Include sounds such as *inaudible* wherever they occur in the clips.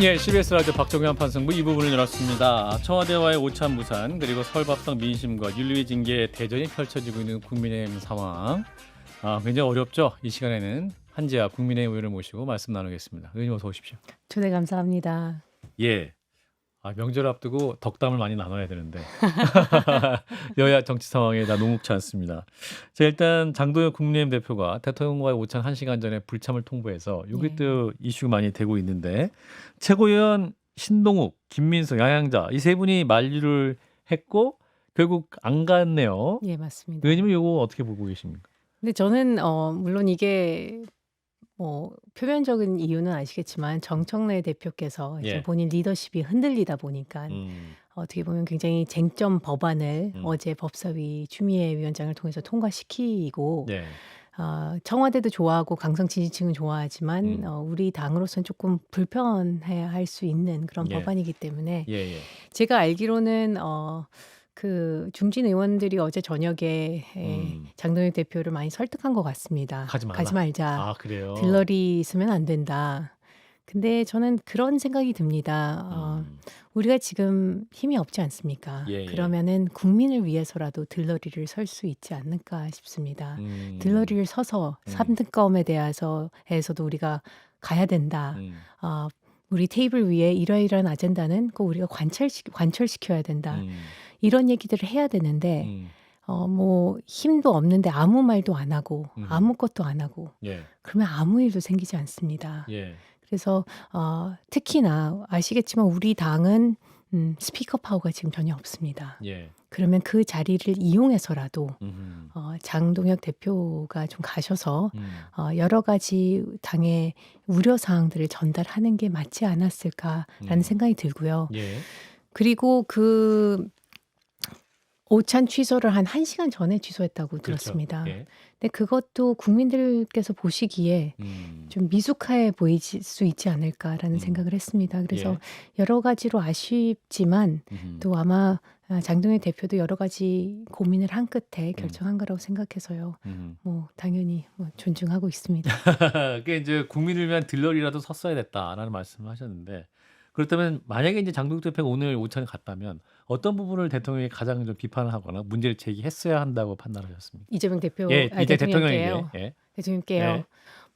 예, CBS 라디오 박정현 판승부 이 부분을 열었습니다. 청와대와의 오찬 무산 그리고 설밥상 민심과 윤리위 징계 대전이 펼쳐지고 있는 국민의힘 상황. 아, 굉장히 어렵죠. 이 시간에는 한지아 국민의힘 의원을 모시고 말씀 나누겠습니다. 의원님 어서 오십시오. 초대 감사합니다. 예. 아, 명절 앞두고 덕담을 많이 나눠야 되는데 *laughs* 여야 정치 상황에 다 녹록치 않습니다. 자 일단 장도연 국민의힘 대표가 대통령과의 오찬 1시간 전에 불참을 통보해서 이게 네. 또 이슈가 많이 되고 있는데 최고위원 신동욱, 김민석, 양양자 이 세 분이 만류를 했고 결국 안 갔네요. 예, 맞습니다. 의원님은 이거 어떻게 보고 계십니까? 근데 저는 어 물론 이게 뭐 표면적인 이유는 아시겠지만 정청래 대표께서 이제 예. 본인 리더십이 흔들리다 보니까 음, 어떻게 보면 굉장히 쟁점 법안을 음. 어제 법사위 추미애 위원장을 통해서 통과시키고 네. 어, 청와대도 좋아하고 강성 지지층은 좋아하지만 음. 어, 우리 당으로서는 조금 불편해야 할수 있는 그런 예. 법안이기 때문에 예, 예. 제가 알기로는 어, 그 중진 의원들이 어제 저녁에 에, 음. 장동혁 대표를 많이 설득한 것 같습니다. 가지 말라. 말자. 아, 그래요. 들러리 있으면 안 된다. 근데 저는 그런 생각이 듭니다. 어, 음, 우리가 지금 힘이 없지 않습니까? 예, 예. 그러면은 국민을 위해서라도 들러리를 설 수 있지 않을까 싶습니다. 음, 들러리를 서서 음. 삼등검에 대해서에서도 우리가 가야 된다. 음, 어, 우리 테이블 위에 이러이러한 아젠다는 꼭 우리가 관철시, 관철시켜야 된다. 음, 이런 얘기들을 해야 되는데 음, 어, 뭐 힘도 없는데 아무 말도 안 하고 음. 아무것도 안 하고 예, 그러면 아무 일도 생기지 않습니다. 예. 그래서 어, 특히나 아시겠지만 우리 당은 음, 스피커 파워가 지금 전혀 없습니다. 예. 그러면 그 자리를 이용해서라도 음, 어, 장동혁 대표가 좀 가셔서 음, 어, 여러 가지 당의 우려 사항들을 전달하는 게 맞지 않았을까라는 음. 생각이 들고요. 예. 그리고 그 오찬 취소를 한 1 시간 전에 취소했다고 그렇죠. 들었습니다. 예. 근데 그것도 국민들께서 보시기에 음, 좀 미숙해 보일 수 있지 않을까라는 음. 생각을 했습니다. 그래서 예. 여러 가지로 아쉽지만 음. 또 아마 아, 장동혁 대표도 여러 가지 고민을 한 끝에 음. 결정한 거라고 생각해서요. 음. 뭐 당연히 뭐 존중하고 있습니다. *laughs* 그게 이제 국민을 위한 들러리라도 섰어야 됐다라는 말씀을 하셨는데 그렇다면 만약에 이제 장동혁 대표가 오늘 오찬에 갔다면 어떤 부분을 대통령이 가장 좀 비판을 하거나 문제를 제기했어야 한다고 판단하셨습니까? 이재명 대표 예, 아, 이제 대통령께요. 대통령에게. 예. 대통령께요. 네.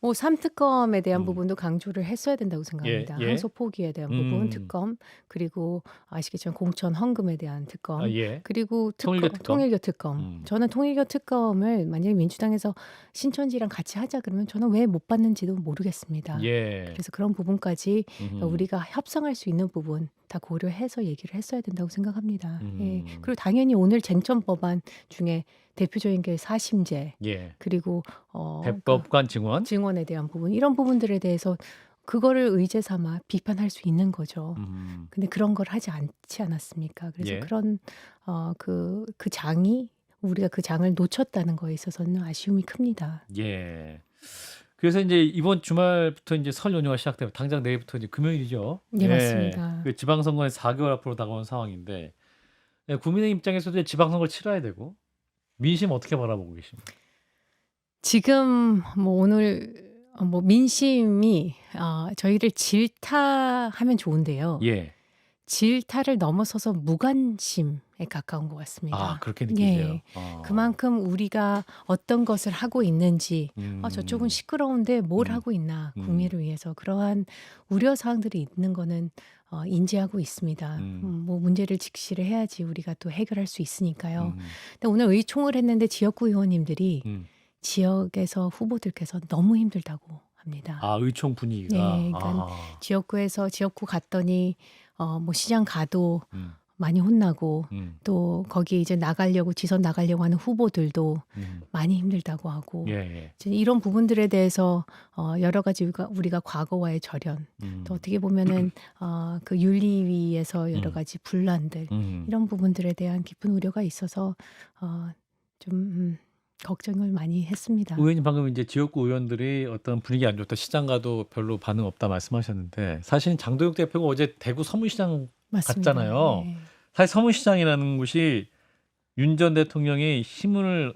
뭐 삼특검에 대한 음. 부분도 강조를 했어야 된다고 생각합니다. 예, 예. 항소 포기에 대한 음. 부분 특검 그리고 아시겠지만 공천 헌금에 대한 특검 아, 예. 그리고 특검, 통일교 특검? 통일교 특검. 음. 저는 통일교 특검을 만약에 민주당에서 신천지랑 같이 하자 그러면 저는 왜 못 받는지도 모르겠습니다. 예. 그래서 그런 부분까지 음흠. 우리가 협상할 수 있는 부분 다 고려해서 얘기를 했어야 된다고 생각합니다. 음. 예. 그리고 당연히 오늘 쟁점 법안 중에 대표적인 게 사심제 예. 그리고 어, 대법관 증언. 그 증언에 대한 부분 이런 부분들에 대해서 그거를 의제 삼아 비판할 수 있는 거죠. 음. 근데 그런 걸 하지 않지 않았습니까? 그래서 예. 그런 어, 그, 그 장이 우리가 그 장을 놓쳤다는 거에 있어서는 아쉬움이 큽니다. 예. 그래서 이제 이번 주말부터 이제 설 연휴가 시작되면 당장 내일부터 이제 금요일이죠. 네, 맞습니다. 그 지방선거에 4개월 앞으로 다가온 상황인데 예, 국민의 입장에서도 지방선거를 치러야 되고 민심 어떻게 바라보고 계십니까? 지금 뭐 오늘 어, 뭐 민심이 어, 저희를 질타하면 좋은데요. 예. 질타를 넘어서서 무관심에 가까운 것 같습니다. 아 그렇게 느끼세요. 예. 아. 그만큼 우리가 어떤 것을 하고 있는지 음. 아, 저쪽은 시끄러운데 뭘 음. 하고 있나 음. 국민을 위해서 그러한 우려 사항들이 있는 거는 어, 인지하고 있습니다. 음. 음, 뭐 문제를 직시를 해야지 우리가 또 해결할 수 있으니까요. 음. 근데 오늘 의총을 했는데 지역구 의원님들이 음. 지역에서 후보들께서 너무 힘들다고 합니다. 아 의총 분위기가. 네, 그러니까 아. 지역구에서 지역구 갔더니 어, 뭐 시장 가도 음. 많이 혼나고 음. 또 거기 이제 나가려고 지선 나가려고 하는 후보들도 음. 많이 힘들다고 하고 예, 예. 이제 이런 부분들에 대해서 어, 여러 가지 우리가, 우리가 과거와의 절연 음. 또 어떻게 보면은 어, 그 윤리위에서 여러 음. 가지 분란들 음. 이런 부분들에 대한 깊은 우려가 있어서 어, 좀 음, 걱정을 많이 했습니다. 의원님 방금 이제 지역구 의원들이 어떤 분위기 안 좋다 시장 가도 별로 반응 없다 말씀하셨는데 사실 장도혁 대표가 어제 대구 서문시장 맞습니다. 갔잖아요. 네. 사실 서문시장이라는 곳이 윤 전 대통령이 힘을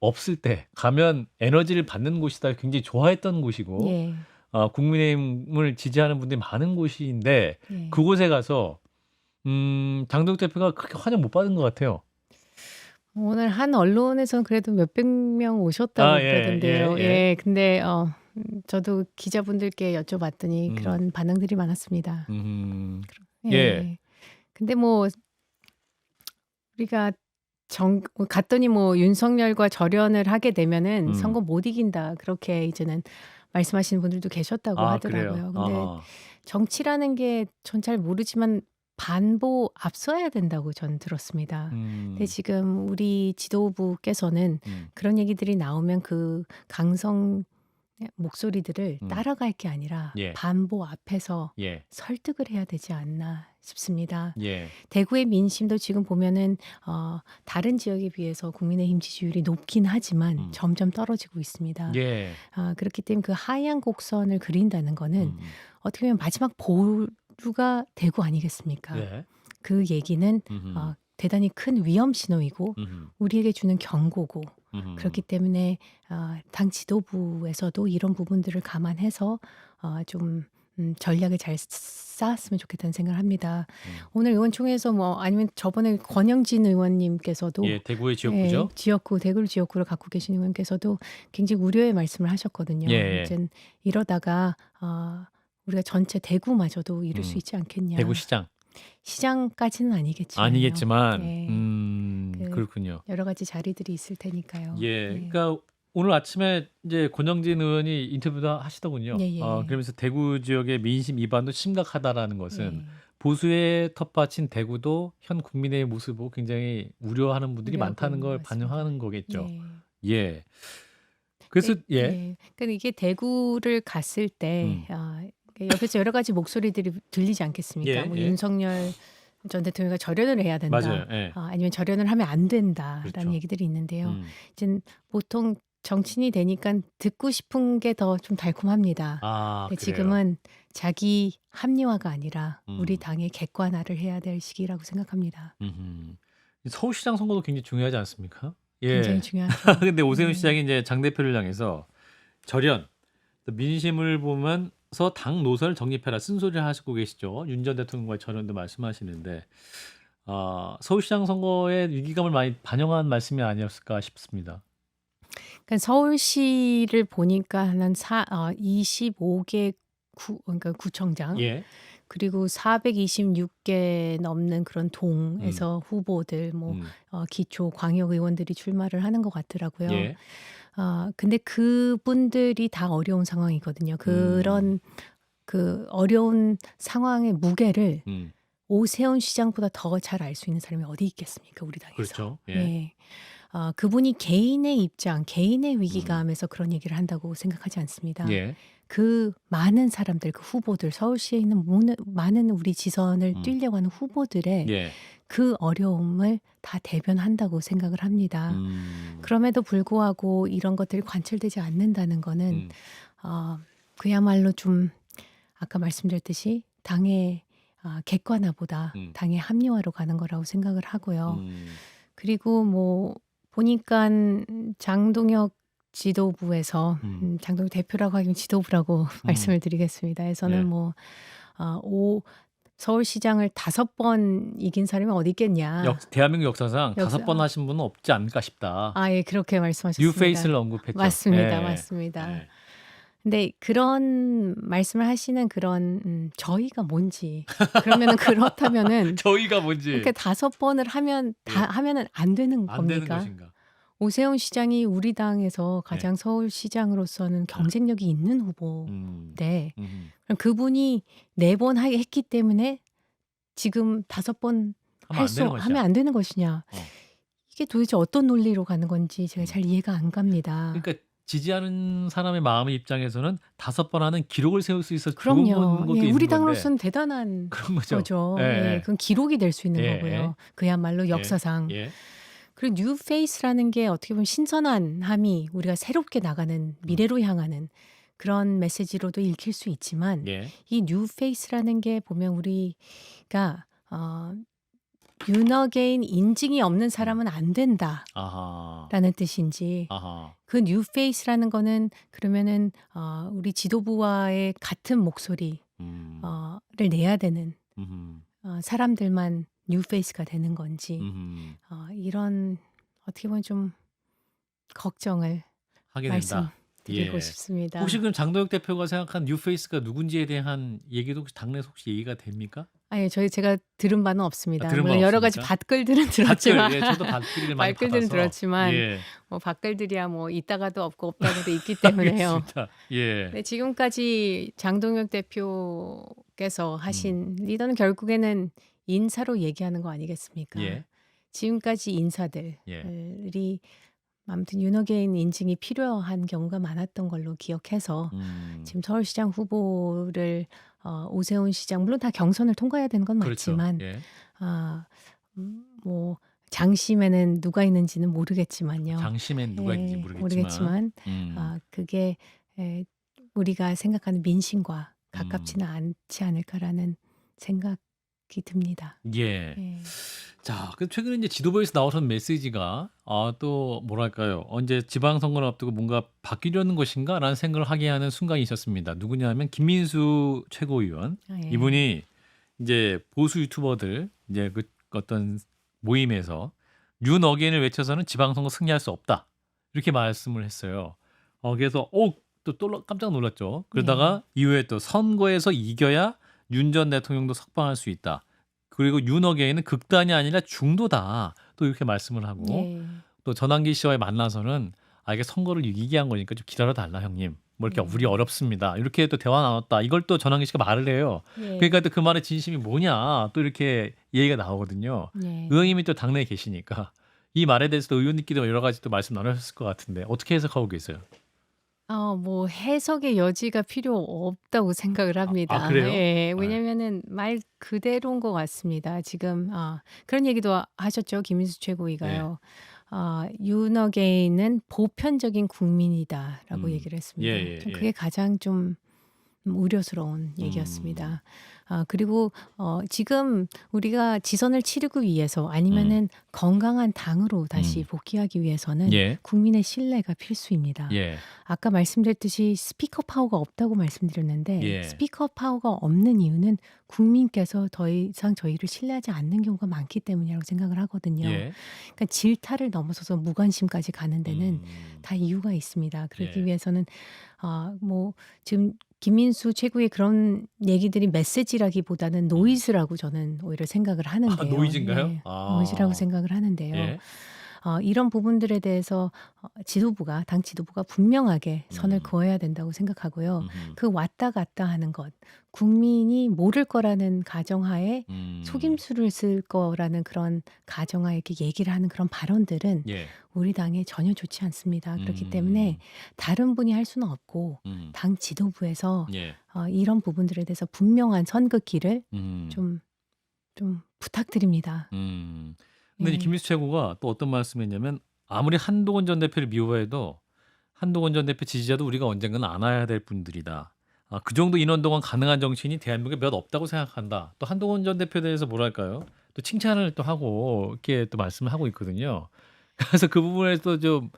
없을 때 가면 에너지를 받는 곳이다 굉장히 좋아했던 곳이고 예. 어, 국민의힘을 지지하는 분들이 많은 곳인데 예. 그곳에 가서 음, 장동혁 대표가 그렇게 환영 못 받은 것 같아요. 오늘 한 언론에서는 그래도 몇백 명 오셨다고 아, 예, 그러던데요. 예, 예, 예. 근데 어, 음, 저도 기자분들께 여쭤봤더니 음. 그런 반응들이 많았습니다. 음, 예. 예. 근데 뭐 우리가 정 갔더니 뭐 윤석열과 절연을 하게 되면은 음. 선거 못 이긴다. 그렇게 이제는 말씀하시는 분들도 계셨다고 아, 하더라고요. 그래요. 근데 아, 정치라는 게 전 잘 모르지만 반보 앞서야 된다고 전 들었습니다. 음, 근데 지금 우리 지도부께서는 음, 그런 얘기들이 나오면 그 강성 목소리들을 음. 따라갈 게 아니라 예. 반보 앞에서 예, 설득을 해야 되지 않나 싶습니다. 예, 대구의 민심도 지금 보면은 어, 다른 지역에 비해서 국민의힘 지지율이 높긴 하지만 음. 점점 떨어지고 있습니다. 예. 아, 그렇기 때문에 그 하얀 곡선을 그린다는 거는 음, 어떻게 보면 마지막 보루가 대구 아니겠습니까? 예. 그 얘기는 음흠, 어, 대단히 큰 위험 신호이고 음흠, 우리에게 주는 경고고 음흠. 그렇기 때문에 어, 당 지도부에서도 이런 부분들을 감안해서 어, 좀 음, 전략을 잘 쌓았으면 좋겠다는 생각을 합니다. 음. 오늘 의원총회에서 뭐 아니면 저번에 권영진 의원님께서도 예, 대구의 지역구죠. 예, 지역구 대구 지역구를 갖고 계신 의원께서도 굉장히 우려의 말씀을 하셨거든요. 예, 예. 이젠 이러다가 어, 우리가 전체 대구마저도 이룰 수 음, 있지 않겠냐. 대구시장 시장까지는 아니겠지만 아니겠지만, 예. 음, 그- 그렇군요. 여러 가지 자리들이 있을 테니까요. 예, 네. 그러니까 오늘 아침에 이제 권영진 의원이 인터뷰도 하시더군요. 예, 예. 어, 그러면서 대구 지역의 민심 이반도 심각하다라는 것은 예. 보수의 텃밭인 대구도 현 국민의 모습을 굉장히 우려하는 분들이 많다는 걸 같습니다. 반영하는 거겠죠. 예. 예. 그래서 예, 예, 예. 그러니까 이게 대구를 갔을 때 음. 아, 옆에서 여러 가지 목소리들이 들리지 않겠습니까? 예, 뭐 예. 윤석열 전 대통령이 절연을 해야 된다. 맞아요. 예. 아, 아니면 절연을 하면 안 된다라는 그렇죠. 얘기들이 있는데요. 음. 이제 보통 정치인이 되니까 듣고 싶은 게 더 좀 달콤합니다. 아, 근데 그래요. 지금은 자기 합리화가 아니라 우리 음. 당의 객관화를 해야 될 시기라고 생각합니다. 음흠. 서울시장 선거도 굉장히 중요하지 않습니까? 굉장히 예. 중요하죠. *laughs* 근데 오세훈 네. 시장이 이제 장 대표를 향해서 절연 또 민심을 보면 서당 노선을 정립해라 쓴소리를 하시고 계시죠. 윤 전 대통령과의 절연도 말씀하시는데 아, 서울시장 선거의 위기감을 많이 반영한 말씀이 아니었을까 싶습니다. 그러니까 서울시를 보니까 한 사, 어, 25개 구, 그러니까 구청장 예. 그리고 426개 넘는 그런 동에서 후보들 뭐 음. 어, 기초 광역 의원들이 출마를 하는 것 같더라고요. 예. 아, 근데 그분들이 다 어려운 상황이거든요. 그런 그 어려운 상황의 무게를 음. 오세훈 시장보다 더 잘 알 수 있는 사람이 어디 있겠습니까? 우리 당에서. 그렇죠. 예. 예. 아, 그분이 개인의 입장, 개인의 음. 위기감에서 그런 얘기를 한다고 생각하지 않습니다. 예. 그 많은 사람들, 그 후보들, 서울시에 있는 모든, 많은 우리 지선을 음. 뛰려고 하는 후보들의 예. 그 어려움을 다 대변한다고 생각을 합니다. 음. 그럼에도 불구하고 이런 것들이 관철되지 않는다는 거는 음. 어, 그야말로 좀 아까 말씀드렸듯이 당의 아, 객관화보다 음. 당의 합리화로 가는 거라고 생각을 하고요. 음. 그리고 뭐 보니까 장동혁 지도부에서 음. 음, 장동혁 대표라고 하긴 지도부라고 *laughs* 말씀을 드리겠습니다. 에서는 네. 뭐 아, 오 서울시장을 다섯 번 이긴 사람이 어디 있겠냐. 역, 대한민국 역사상 역사- 다섯 번 하신 분은 없지 않을까 싶다. 아, 예, 그렇게 말씀하셨습니다. 뉴페이스를 언급했죠. 맞습니다, 예. 맞습니다. 예. 근데 그런 말씀을 하시는 그런 음, 저희가 뭔지 그러면은 그렇다면은 *laughs* 저희가 뭔지 이렇게 다섯 번을 하면 다 하면은 안 되는 안 되는 겁니까? 것인가? 오세훈 시장이 우리 당에서 가장 서울시장으로서는 경쟁력이 있는 후보인데 음. 음. 그럼 그분이 네 번 했기 때문에 지금 다섯 번 하면 안할수 되는 것이야. 하면 안 되는 것이냐? 어. 이게 도대체 어떤 논리로 가는 건지 제가 음. 잘 이해가 안 갑니다. 그러니까 지지하는 사람의 마음의 입장에서는 다섯 번 하는 기록을 세울 수 있어 좋은 그럼요. 것도 예, 있는 우리 건데 당으로서는 대단한 그런 거죠. 거죠. 예, 예, 예. 그건 기록이 될 수 있는 예, 거고요. 그야말로 역사상. 예. 그리고 뉴 페이스라는 게 어떻게 보면 신선한 함이 우리가 새롭게 나가는 미래로 향하는 그런 메시지로도 읽힐 수 있지만 예. 이 뉴 페이스라는 게 보면 우리가 어, 윤어게인 인증이 없는 사람은 안 된다라는 아하. 뜻인지 아하. 그 뉴 페이스라는 거는 그러면은 어, 우리 지도부와의 같은 목소리를 음. 내야 되는 음흠. 어, 사람들만 뉴페이스가 되는 건지 음흠. 어, 이런 어떻게 보면 좀 걱정을 하게 된다. 말씀드리고 예. 싶습니다. 혹시 그럼 장도혁 대표가 생각한 뉴페이스가 누군지에 대한 얘기도 혹시 당내에서 혹시 얘기가 됩니까? 아니 저희 제가 들은 바는 없습니다. 아, 들은 물론 바 여러 가지 없습니까? 밭글들은 들었지만 댓글, 예, 저도 댓글을 많이 *laughs* 받아서. 들었지만 예. 뭐 밭글들이야 뭐 있다가도 없고 없다가도 있기 때문에요. *laughs* 예. 네, 지금까지 장동혁 대표께서 하신 음. 리더는 결국에는 인사로 얘기하는 거 아니겠습니까? 예. 지금까지 인사들이 예. 아무튼 윤호개인 인증이 필요한 경우가 많았던 걸로 기억해서 음. 지금 서울시장 후보를 어, 오세훈 시장 물론 다 경선을 통과해야 되는 건 그렇죠. 맞지만 예. 아, 음, 뭐 장심에는 누가 있는지는 모르겠지만요. 장심엔 누가 있는지 예, 모르겠지만, 모르겠지만 음. 아, 그게 에, 우리가 생각하는 민심과 가깝지는 않지 않을까라는 생각 이 듭니다. 예. 예. 자, 그 최근에 이제 지도부에서 나오는 메시지가 아, 또 뭐랄까요? 언제 지방선거를 앞두고 뭔가 바뀌려는 것인가라는 생각을 하게 하는 순간이 있었습니다. 누구냐면 김민수 최고위원. 아, 예. 이분이 이제 보수 유튜버들 이제 그 어떤 모임에서 윤 어게인을 외쳐서는 지방선거 승리할 수 없다 이렇게 말씀을 했어요. 어 그래서 어또 또 깜짝 놀랐죠. 그러다가 이후에 또 선거에서 이겨야 윤 전 대통령도 석방할 수 있다. 그리고 윤 어게인은 극단이 아니라 중도다. 또 이렇게 말씀을 하고 예. 또 전환기 씨와의 만나서는 아 이게 선거를 이기게 한 거니까 좀 기다려 달라 형님. 뭐 이렇게 음. 우리 어렵습니다. 이렇게 또 대화 나눴다. 이걸 또 전환기 씨가 말을 해요. 예. 그러니까 또 그 말의 진심이 뭐냐 또 이렇게 얘기가 나오거든요. 예. 의원님이 또 당내에 계시니까 이 말에 대해서 도 의원님끼리 여러 가지 또 말씀 나누셨을 것 같은데 어떻게 해석하고 계세요? 어, 뭐 해석의 여지가 필요 없다고 생각을 합니다. 아, 그래요? 예, 왜냐면은 말 그대로인 것 같습니다. 지금 아, 그런 얘기도 하- 하셨죠, 김인수 최고위가요. 네. 아, 윤어게인은 보편적인 국민이다라고 음. 얘기를 했습니다. 예, 예, 좀 예. 그게 가장 좀 우려스러운 얘기였습니다. 아, 그리고 어, 지금 우리가 지선을 치르기 위해서 아니면은 건강한 당으로 다시 음. 복귀하기 위해서는 예. 국민의 신뢰가 필수입니다. 예. 아까 말씀드렸듯이 스피커 파워가 없다고 말씀드렸는데 예. 스피커 파워가 없는 이유는 국민께서 더 이상 저희를 신뢰하지 않는 경우가 많기 때문이라고 생각을 하거든요. 예. 그러니까 질타를 넘어서서 무관심까지 가는 데는 음. 다 이유가 있습니다. 그러기 예. 위해서는 아, 뭐 지금 김민수 최고의 그런 얘기들이 메시지라기보다는 노이즈라고 저는 오히려 생각을 하는데요. 아, 노이즈인가요? 네, 아. 노이즈라고 생각을 하는데요. 예. 어, 이런 부분들에 대해서 어, 지도부가 당 지도부가 분명하게 선을 음. 그어야 된다고 생각하고요. 음흠. 그 왔다 갔다 하는 것, 국민이 모를 거라는 가정하에 음. 속임수를 쓸 거라는 그런 가정하에 이렇게 얘기를 하는 그런 발언들은 예. 우리 당에 전혀 좋지 않습니다. 그렇기 음. 때문에 다른 분이 할 수는 없고 음. 당 지도부에서 예. 어, 이런 부분들에 대해서 분명한 선긋기를 음. 좀 좀 부탁드립니다. 음. 근데 이 예. 김민수 최고가 또 어떤 말씀했냐면 아무리 한동훈 전 대표를 미워해도 한동훈 전 대표 지지자도 우리가 언젠가는 안아야 될 분들이다. 아, 그 정도 인원 동안 가능한 정치인이 대한민국에 몇 없다고 생각한다. 또 한동훈 전 대표에 대해서 뭐랄까요? 또 칭찬을 또 하고 이렇게 또 말씀을 하고 있거든요. *laughs* 그래서 그 부분에서 좀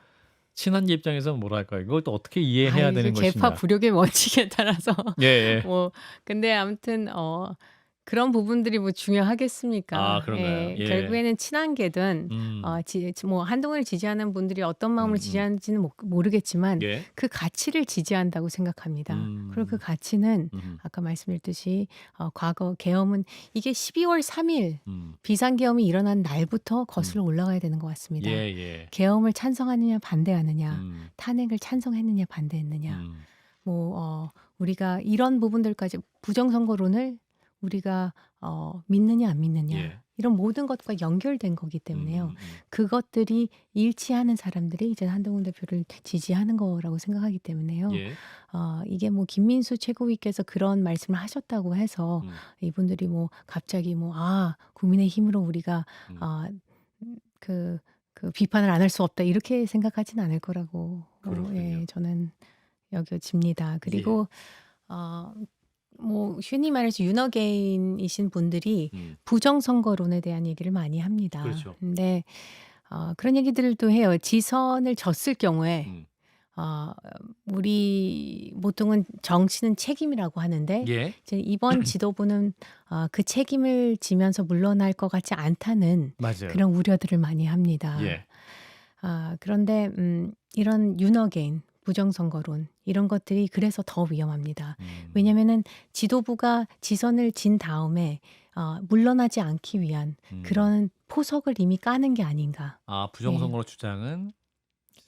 친한 입장에서 뭐랄까요? 이걸 또 어떻게 이해해야 아, 되는 개파 것이냐. 부력의 원칙에 따라서 예, 예. 뭐 근데 아무튼 어 그런 부분들이 뭐 중요하겠습니까? 아, 그런가요? 예. 결국에는 친한게든 음. 어, 지, 뭐 한동훈을 지지하는 분들이 어떤 마음으로 음, 음. 지지하는지는 모- 모르겠지만 예. 그 가치를 지지한다고 생각합니다. 음. 그리고 그 가치는 음. 아까 말씀드렸듯이 어, 과거 계엄은 이게 12월 3일 음. 비상계엄이 일어난 날부터 거슬러 올라가야 되는 것 같습니다. 예, 예. 계엄을 찬성하느냐 반대하느냐, 음. 탄핵을 찬성했느냐 반대했느냐. 음. 뭐 어, 우리가 이런 부분들까지 부정선거론을 우리가 어, 믿느냐 안 믿느냐 예. 이런 모든 것과 연결된 거기 때문에요. 음, 음, 그것들이 일치하는 사람들이 이제 한동훈 대표를 지지하는 거라고 생각하기 때문에요. 음. 예. 어, 이게 뭐 김민수 최고위께서 그런 말씀을 하셨다고 해서 음. 이분들이 뭐 갑자기 뭐 아 국민의 힘으로 우리가 음. 아, 그, 그 비판을 안 할 수 없다 이렇게 생각하진 않을 거라고 어, 그렇군요. 예, 저는 여겨집니다. 그리고 어, 뭐 흔히 말해서 윤어게인이신 분들이 음. 부정선거론에 대한 얘기를 많이 합니다. 그렇죠. 근데 어, 그런 얘기들도 해요. 지선을 졌을 경우에 음. 어, 우리 보통은 정치는 책임이라고 하는데 예. 이제 이번 *clears throat* 지도부는 어, 그 책임을 지면서 물러날 것 같지 않다는 맞아요. 그런 우려들을 많이 합니다. 예. 아, 그런데 음, 이런 윤어게인, 부정선거론 이런 것들이 그래서 더 위험합니다. 음. 왜냐하면은 지도부가 지선을 진 다음에 어, 물러나지 않기 위한 음. 그런 포석을 이미 까는 게 아닌가. 아 부정선거 주장은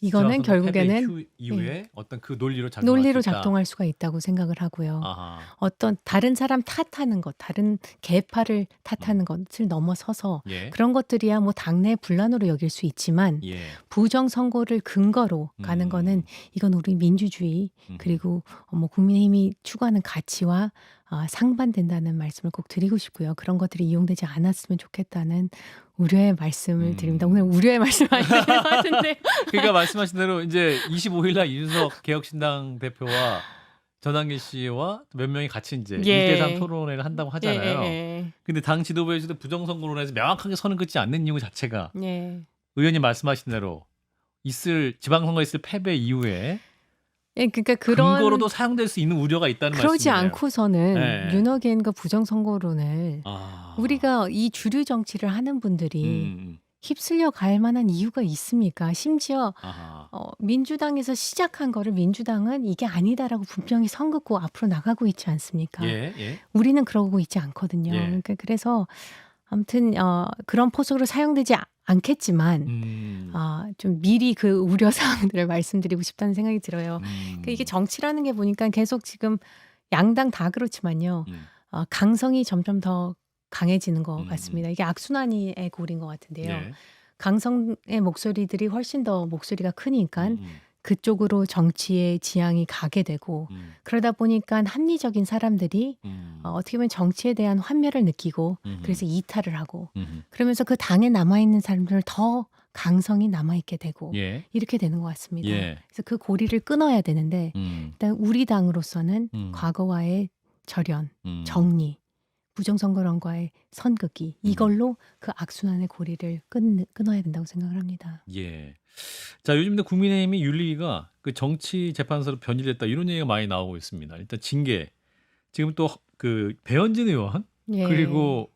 이거는 패배 결국에는 이후- 이후에 어떤 그 논리로 작동할 논리로. 작동할 수가 있다고 생각을 하고요. 아하. 어떤 다른 사람 탓하는 것, 다른 계파를 탓하는 것을 넘어서서 예. 그런 것들이야 뭐 당내 분란으로 여길 수 있지만 예. 부정 선거를 근거로 가는 음. 거는 이건 우리 민주주의 음. 그리고 어, 뭐 국민의힘이 추구하는 가치와 아, 상반된다는 말씀을 꼭 드리고 싶고요. 그런 것들이 이용되지 않았으면 좋겠다는 우려의 말씀을 음. 드립니다. 오늘 우려의 말씀 많이 드린 것 같은데. *laughs* 그러니까 말씀하신 대로 이제 25일 날 이준석 개혁신당 대표와 전환기 씨와 몇 명이 같이 이제 예. 1대3 토론회를 한다고 하잖아요. 예, 근데 당 지도부에서도 부정선거론에서 명확하게 선을 긋지 않는 이유 자체가 예, 예. 의원님 말씀하신 대로 있을 지방선거 있을 패배 이후에 예, 그러니까 그런 근거로도 사용될 수 있는 우려가 있다는 그러지 말씀이네요. 않고서는 네. 윤어게인과 부정 선거론을 아. 우리가 이 주류 정치를 하는 분들이 음. 휩쓸려 갈 만한 이유가 있습니까? 심지어 아하. 어, 민주당에서 시작한 거를 민주당은 이게 아니다라고 분명히 선긋고 앞으로 나가고 있지 않습니까? 예, 예. 우리는 그러고 있지 않거든요. 예. 그러니까 그래서 아무튼 어, 그런 포석으로 사용되지 아- 않겠지만 음. 아, 좀 미리 그 우려 사항들을 *laughs* 말씀드리고 싶다는 생각이 들어요. 음. 그러니까 이게 정치라는 게 보니까 계속 지금 양당 다 그렇지만요. 음. 어, 강성이 점점 더 강해지는 것 음. 같습니다. 이게 악순환의 골인 것 같은데요. 예. 강성의 목소리들이 훨씬 더 목소리가 크니까 음, 음, 그쪽으로 정치의 지향이 가게 되고 음, 그러다 보니까 합리적인 사람들이 음. 어, 어떻게 보면 정치에 대한 환멸을 느끼고 음. 그래서 이탈을 하고 음. 그러면서 그 당에 남아 있는 사람들을 더 강성이 남아 있게 되고 예. 이렇게 되는 것 같습니다. 예. 그래서 그 고리를 끊어야 되는데 음. 일단 우리 당으로서는 음. 과거와의 절연, 음. 정리, 부정선거론과의 선긋기 이걸로 그 악순환의 고리를 끊, 끊어야 된다고 생각을 합니다. 예. 자, 요즘 근데 국민의힘이 윤리위가 그 정치 재판소로 변질됐다 이런 얘기가 많이 나오고 있습니다. 일단 징계. 지금 또 그 배현진 의원 예. 그리고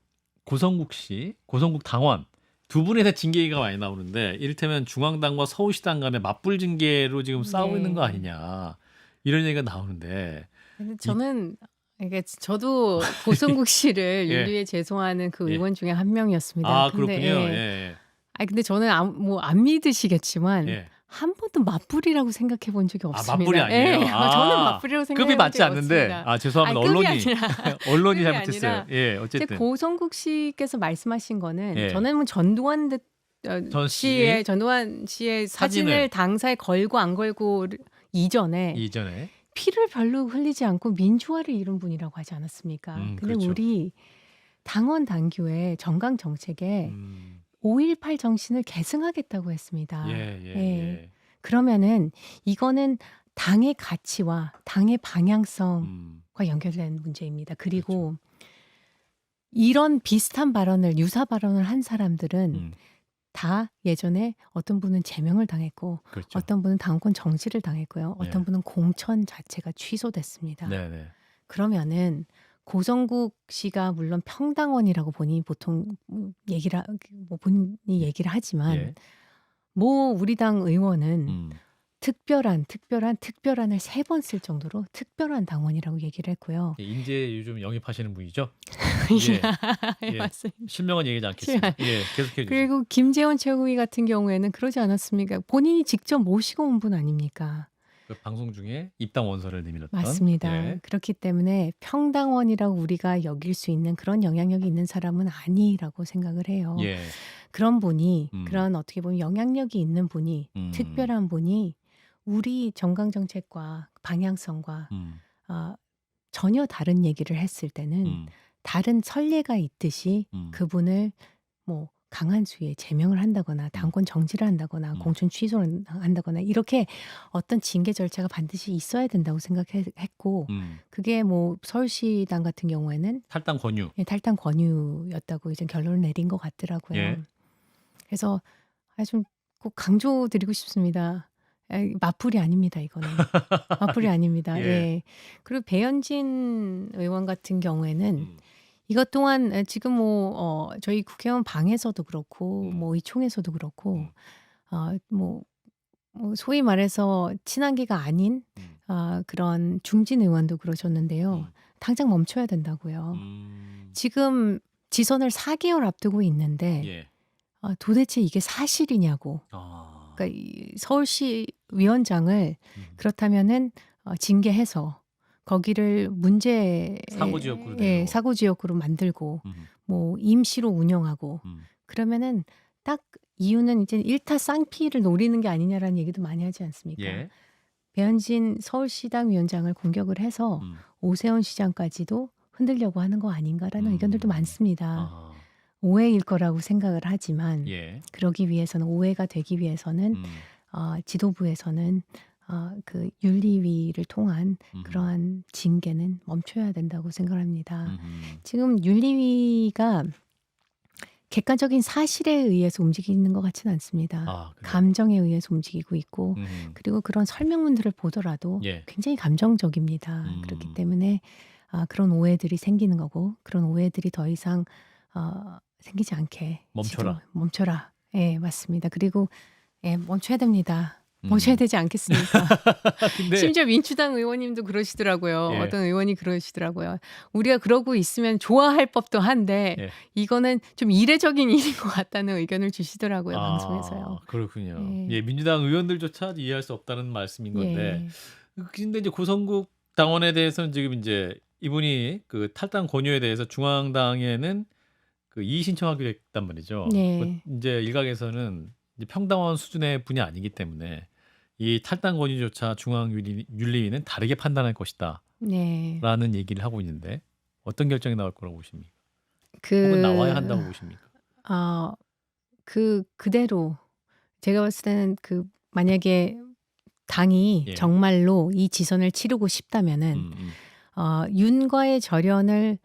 고성국 씨, 고성국 당원 두 분에 다 징계 얘기가 많이 나오는데 이를테면 중앙당과 서울시당 간의 맞불 징계로 지금 싸우고 네. 있는 거 아니냐 이런 얘기가 나오는데 근데 저는 이게 저도 고성국 *laughs* 씨를 예. 윤리에 제소하는 그 예. 의원 중에 한 명이었습니다. 아 근데, 그렇군요. 예. 예. 아니 근데 저는 뭐안 믿으시겠지만 예. 한 번도 맞불이라고 생각해 본 적이 아 없습니다. 맞불이 아니에요. *laughs* 예, 아, 저는 맞불이라고 생각해 급이 본 맞지 적이 않는데 없습니다. 아 죄송합니다. 아니, 급이 언론이 아니라 *laughs* 언론이 급이 잘못했어요. 아니라 예, 이제 어쨌든 고성국 씨께서 말씀하신 거는 예. 저는 뭐 전두환 대, 어, 전 씨. 씨의 전두환 씨의 사진을, 사진을. 당사에 걸고 안 걸고 이전에 이전에 피를 별로 흘리지 않고 민주화를 이룬 분이라고 하지 않았습니까? 음, 근데 그렇죠. 우리 당원 당규의 정강 정책에 음, 5.18 정신을 계승하겠다고 했습니다. 예, 예, 예. 예. 그러면은 이거는 당의 가치와 당의 방향성과 음, 연결된 문제입니다. 그리고 그렇죠. 이런 비슷한 발언을 유사 발언을 한 사람들은 음, 다 예전에 어떤 분은 제명을 당했고 그렇죠. 어떤 분은 당권 정지를 당했고요. 어떤 예. 분은 공천 자체가 취소됐습니다. 네, 네. 그러면은 고성국 씨가 물론 평당원이라고 보니 보통 음, 얘기를 하- 뭐 본인이 얘기를 하지만 예. 뭐 우리 당 의원은 음, 특별한 특별한 특별한을 세 번 쓸 정도로 특별한 당원이라고 얘기를 했고요. 예, 인재 요즘 영입하시는 분이죠. 예. *laughs* 예, 예. 맞습니다. 실명은 얘기하지 않겠습니다. 예, 계속해 주세요. 그리고 김재원 최고위 같은 경우에는 그러지 않았습니까? 본인이 직접 모시고 온 분 아닙니까? 그 방송 중에 입당 원서를 내밀었던 맞습니다. 예. 그렇기 때문에 평당원이라고 우리가 여길 수 있는 그런 영향력이 있는 사람은 아니라고 생각을 해요. 예. 그런 분이 음. 그런 어떻게 보면 영향력이 있는 분이 음. 특별한 분이 우리 정강 정책과 방향성과 음, 아, 전혀 다른 얘기를 했을 때는 음, 다른 선례가 있듯이 음. 그분을 뭐 강한 수위에 제명을 한다거나 당권 정지를 한다거나 음. 공천 취소를 한다거나 이렇게 어떤 징계 절차가 반드시 있어야 된다고 생각했고 음. 그게 뭐 서울시당 같은 경우에는 탈당 권유. 예, 탈당 권유였다고 이제 결론을 내린 것 같더라고요. 예. 그래서 아, 좀 꼭 강조드리고 싶습니다. 에, 맞불이 아닙니다. 이거는 *laughs* 맞불이 아닙니다. 예. 예. 그리고 배현진 의원 같은 경우에는 음. 이것 또한 에, 지금 뭐 어, 저희 국회의원 방에서도 그렇고 음. 뭐 의총에서도 그렇고 음. 어, 뭐, 뭐 소위 말해서 친한계가 아닌 음. 아, 그런 중진 의원도 그러셨는데요. 음. 당장 멈춰야 된다고요. 음. 지금 지선을 4개월 앞두고 있는데 예. 아, 도대체 이게 사실이냐고. 아. 그러니까 이 서울시 위원장을 음. 그렇다면은 어, 징계해서 거기를 문제 사고 지역구로 예, 내고. 사고 지역구로 만들고 음. 뭐 임시로 운영하고 음. 그러면은 딱 이유는 이제 일타 쌍피를 노리는 게 아니냐라는 얘기도 많이 하지 않습니까? 예. 배현진 서울시당 위원장을 공격을 해서 음. 오세훈 시장까지도 흔들려고 하는 거 아닌가라는 음. 의견들도 많습니다. 아. 오해일 거라고 생각을 하지만 예. 그러기 위해서는 오해가 되기 위해서는 음. 어, 지도부에서는 어, 그 윤리위를 통한 음. 그러한 징계는 멈춰야 된다고 생각합니다. 음. 지금 윤리위가 객관적인 사실에 의해서 움직이는 것 같지는 않습니다. 아, 그래요? 감정에 의해서 움직이고 있고 음. 그리고 그런 설명문들을 보더라도 예. 굉장히 감정적입니다. 음. 그렇기 때문에 아, 그런 오해들이 생기는 거고 그런 오해들이 더 이상 어, 생기지 않게 멈춰라. 멈춰라. 예, 맞습니다. 그리고 예, 멈춰야 됩니다. 멈춰야 음. 되지 않겠습니까? *laughs* 근데 심지어 민주당 의원님도 그러시더라고요. 예. 어떤 의원이 그러시더라고요. 우리가 그러고 있으면 좋아할 법도 한데 예. 이거는 좀 이례적인 *laughs* 일인 것 같다는 의견을 주시더라고요. 방송에서요. 아, 그렇군요. 예. 예. 민주당 의원들조차 이해할 수 없다는 말씀인 건데. 예. 근데 이제 고성국 당원에 대해서는 지금 이제 이분이 그 탈당 권유에 대해서 중앙당에는 그 이의 신청하기로 했단 말이죠. 네. 그 이제 일각에서는 이제 평당원 수준의 분이 아니기 때문에 이 탈당 권유조차 중앙 윤리, 윤리위는 다르게 판단할 것이다라는 네. 얘기를 하고 있는데 어떤 결정이 나올 거라고 보십니까? 그 혹은 나와야 한다고 보십니까? 아, 그 그대로 제가 봤을 때는 그 만약에 당이 예. 정말로 이 지선을 치르고 싶다면은 음, 음. 어, 윤과의 절연을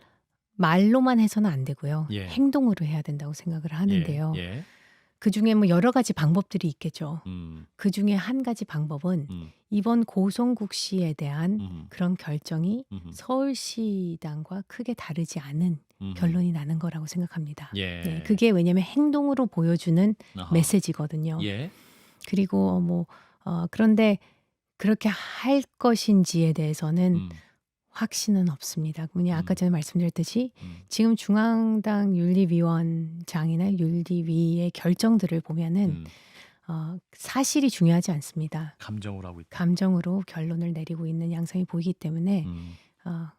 말로만 해서는 안 되고요. 예. 행동으로 해야 된다고 생각을 하는데요. 예, 예. 그 중에 뭐 여러 가지 방법들이 있겠죠. 음, 그 중에 한 가지 방법은 음, 이번 고성국 씨에 대한 음, 그런 결정이 음, 서울시당과 크게 다르지 않은 음. 결론이 나는 거라고 생각합니다. 예. 네, 그게 왜냐면 행동으로 보여주는 아하. 메시지거든요. 예. 그리고 뭐 어, 그런데 그렇게 할 것인지에 대해서는 음, 확신은 없습니다. 뭐냐 아까 음. 전에 말씀드렸듯이 음. 지금 중앙당 윤리위원장이나 윤리위의 결정들을 보면은 음. 어, 사실이 중요하지 않습니다. 감정으로 하고 있다. 감정으로 결론을 내리고 있는 양상이 보이기 때문에 음. 어,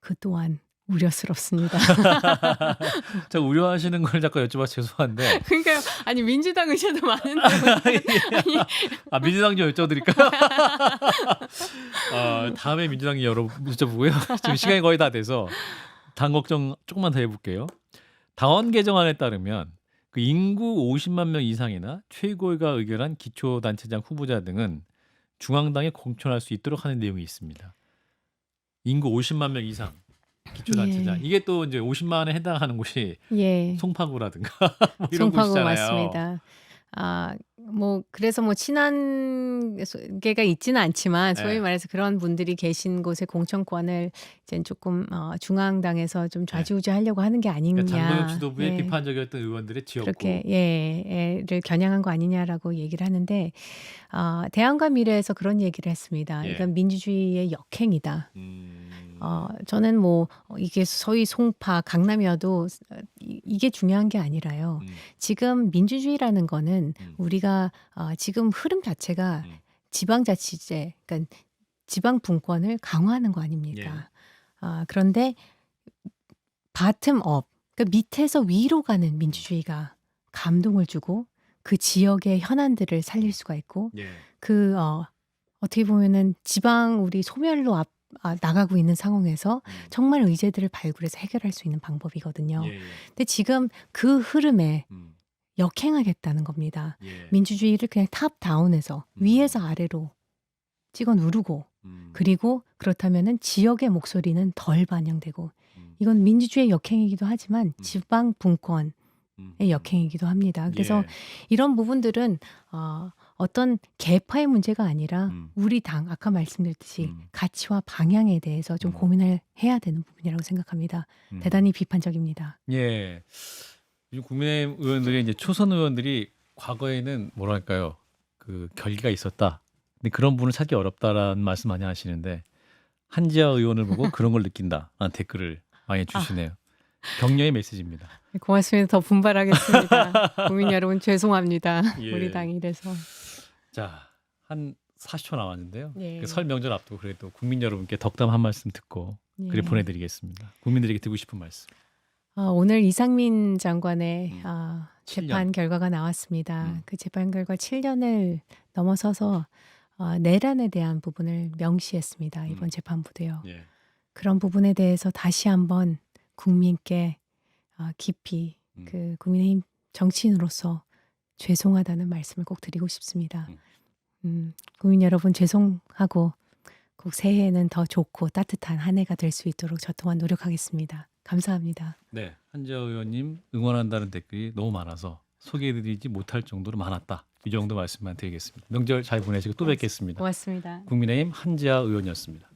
그 또한 우려스럽습니다. *laughs* 자 우려하시는 걸 자꾸 여쭤봐 죄송한데 *laughs* 그러니까 아니 민주당 의사도 많은데 *laughs* 아니 아 민주당 좀 여쭤드릴까요? 어, 다음에 민주당 여러 여쭤보고요. 지금 시간이 거의 다 돼서 당 걱정 조금만 더 해볼게요. 당원 개정안에 따르면 그 인구 50만 명 이상이나 최고위가 의결한 기초단체장 후보자 등은 중앙당에 공천할 수 있도록 하는 내용이 있습니다. 인구 50만 명 이상 기초단체장 예. 이게 또 이제 50만에 해당하는 곳이 예. 송파구라든가 뭐 *laughs* 이런 송파구 곳이잖아요. 맞습니다. 아, 뭐 그래서 뭐 친한 게가 있지는 않지만 소위 네. 말해서 그런 분들이 계신 곳의 공천권을 이제 조금 어, 중앙당에서 좀 좌지우지하려고 하는 게 아니냐. 네. 그러니까 당권역 지도부의 예. 비판적이었던 의원들의. 그렇게 예, 예를 겨냥한 거 아니냐라고 얘기를 하는데 어, 대안과 미래에서 그런 얘기를 했습니다. 예. 이건 민주주의의 역행이다. 음, 어, 저는 뭐 어, 이게 소위 송파, 강남이어도 어, 이- 이게 중요한 게 아니라요. 음, 지금 민주주의라는 거는 음. 우리가 어, 지금 흐름 자체가 음. 지방자치제, 그러니까 지방 분권을 강화하는 거 예. 아닙니까? 아, 그런데 바텀 업, 그러니까 밑에서 위로 가는 민주주의가 감동을 주고 그 지역의 현안들을 살릴 수가 있고 예. 그 어, 어떻게 보면은 지방 우리 소멸로 앞 아, 나가고 있는 상황에서 음. 정말 의제들을 발굴해서 해결할 수 있는 방법이거든요. 예, 예. 근데 지금 그 흐름에 음, 역행하겠다는 겁니다. 예. 민주주의를 그냥 탑 다운에서 음. 위에서 아래로 찍어 누르고 음, 그리고 그렇다면은 지역의 목소리는 덜 반영되고 음, 이건 민주주의의 역행이기도 하지만 음. 지방 분권의 음, 역행이기도 합니다. 그래서 예. 이런 부분들은 어, 어떤 개파의 문제가 아니라 음. 우리 당 아까 말씀드렸듯이 음. 가치와 방향에 대해서 좀 음. 고민을 해야 되는 부분이라고 생각합니다. 음. 대단히 비판적입니다. 예. 요즘 국민의힘 의원들이 이제 초선 의원들이 과거에는 뭐랄까요 그 결기가 있었다. 근데 그런 분을 찾기 어렵다라는 말씀 많이 하시는데 한지아 의원을 보고 그런 걸 느낀다. 아, 댓글을 많이 주시네요. 격려의 메시지입니다. 고맙습니다. 더 분발하겠습니다. *laughs* 국민 여러분 죄송합니다. 예. 우리 당이 이래서. 자, 한 40초 남았는데요. 예. 그 설 명절 앞두고 그래도 국민 여러분께 덕담 한 말씀 듣고 그래 예. 보내드리겠습니다. 국민들에게 듣고 싶은 말씀. 어, 오늘 이상민 장관의 음. 아, 7년. 재판 결과가 나왔습니다. 음. 그 재판 결과 7년을 넘어서서 어, 내란에 대한 부분을 명시했습니다. 이번 음. 재판부도요. 예. 그런 부분에 대해서 다시 한번 국민께 어, 깊이 음. 그 국민의힘 정치인으로서 죄송하다는 말씀을 꼭 드리고 싶습니다. 음. 음, 국민 여러분 죄송하고 꼭 새해에는 더 좋고 따뜻한 한 해가 될 수 있도록 저 또한 노력하겠습니다. 감사합니다. 네, 한지아 의원님 응원한다는 댓글이 너무 많아서 소개해드리지 못할 정도로 많았다. 이 정도 말씀만 드리겠습니다. 명절 잘 보내시고 또 뵙겠습니다. 고맙습니다. 국민의힘 한지아 의원이었습니다.